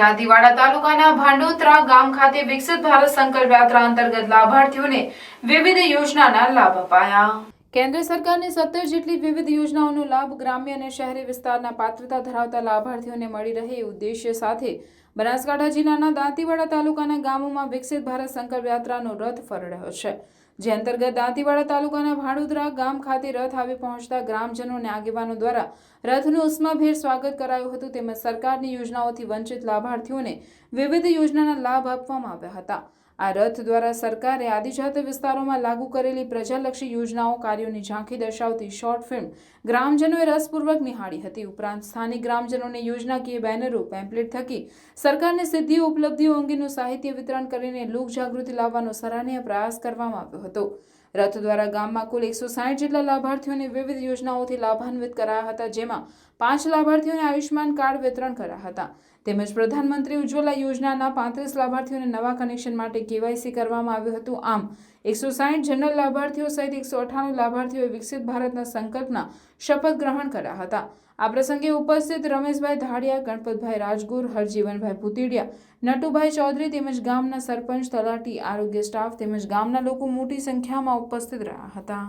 દાંતીવાડા તાલુકાના ભાંડોત્રા ગામ ખાતે વિકસિત ભારત સંકલ્પ યાત્રા અંતર્ગત લાભાર્થીઓને વિવિધ યોજનાના લાભ અપાયા. કેન્દ્ર સરકારની સત્તર જેટલી વિવિધ યોજનાઓનો લાભ ગ્રામ્ય અને શહેરી વિસ્તારના પાત્રતા ધરાવતા લાભાર્થીઓને મળી રહે એ ઉદ્દેશ્ય સાથે બનાસકાંઠા જિલ્લાના દાંતીવાડા તાલુકાના ગામોમાં વિકસિત ભારત સંકલ્પ યાત્રાનો રથ ફરી રહ્યો છે, જે અંતર્ગત દાંતીવાડા તાલુકાના ભાડોદરા ગામ ખાતે રથ આવી પહોંચતા ગ્રામજનો અને આગેવાનો દ્વારા રથનું ઉષ્માભેર સ્વાગત કરાયું હતું, તેમજ સરકારની યોજનાઓથી વંચિત લાભાર્થીઓને વિવિધ યોજનાના લાભ આપવામાં આવ્યા હતા. આ રથ દ્વારા સરકારે આદિજાત વિસ્તારોમાં લાગુ કરેલી પ્રજાલક્ષી યોજનાઓ કાર્યોની ઝાંખી દર્શાવતી શોર્ટ ફિલ્મ ગ્રામજનોએ રસપૂર્વક નિહાળી હતી. ઉપરાંત સ્થાનિક ગ્રામજનોને યોજનાકીય બેનરો, પેમ્પલેટ થકી સરકારની સિદ્ધિઓ, ઉપલબ્ધિઓ અંગેનું સાહિત્ય વિતરણ કરીને લોક જાગૃતિ લાવવાનો સરાહનીય પ્રયાસ કરવામાં આવ્યો હતો. રથ દ્વારા ગામમાં કુલ એકસો સાઠ જેટલા લાભાર્થીઓને વિવિધ યોજનાઓથી લાભાન્વિત કરાયા હતા, જેમાં પાંચ લાભાર્થીઓને આયુષ્યમાન કાર્ડ વિતરણ કર્યા હતા. તેમજ પ્રધાનમંત્રી ઉજ્જવલા યોજનાના પાંત્રીસ લાભાર્થીઓને નવા કનેક્શન માટે કેવાયસી કરવામાં આવ્યું હતું. આમ, એકસો સાઠ જનરલ લાભાર્થીઓ સહિત એકસો અઠ્ઠાણું લાભાર્થીઓએ વિકસિત ભારતના સંકલ્પના શપથ ગ્રહણ કર્યા હતા. આ પ્રસંગે ઉપસ્થિત રમેશભાઈ ધાડિયા, ગણપતભાઈ રાજગુર, હરજીવનભાઈ ભૂતીડિયા, નટુભાઈ ચૌધરી તેમજ ગામના સરપંચ, તલાટી આરોગ્ય સ્ટાફ તેમજ ગામના લોકો મોટી સંખ્યામાં ઉપસ્થિત રહ્યા હતા.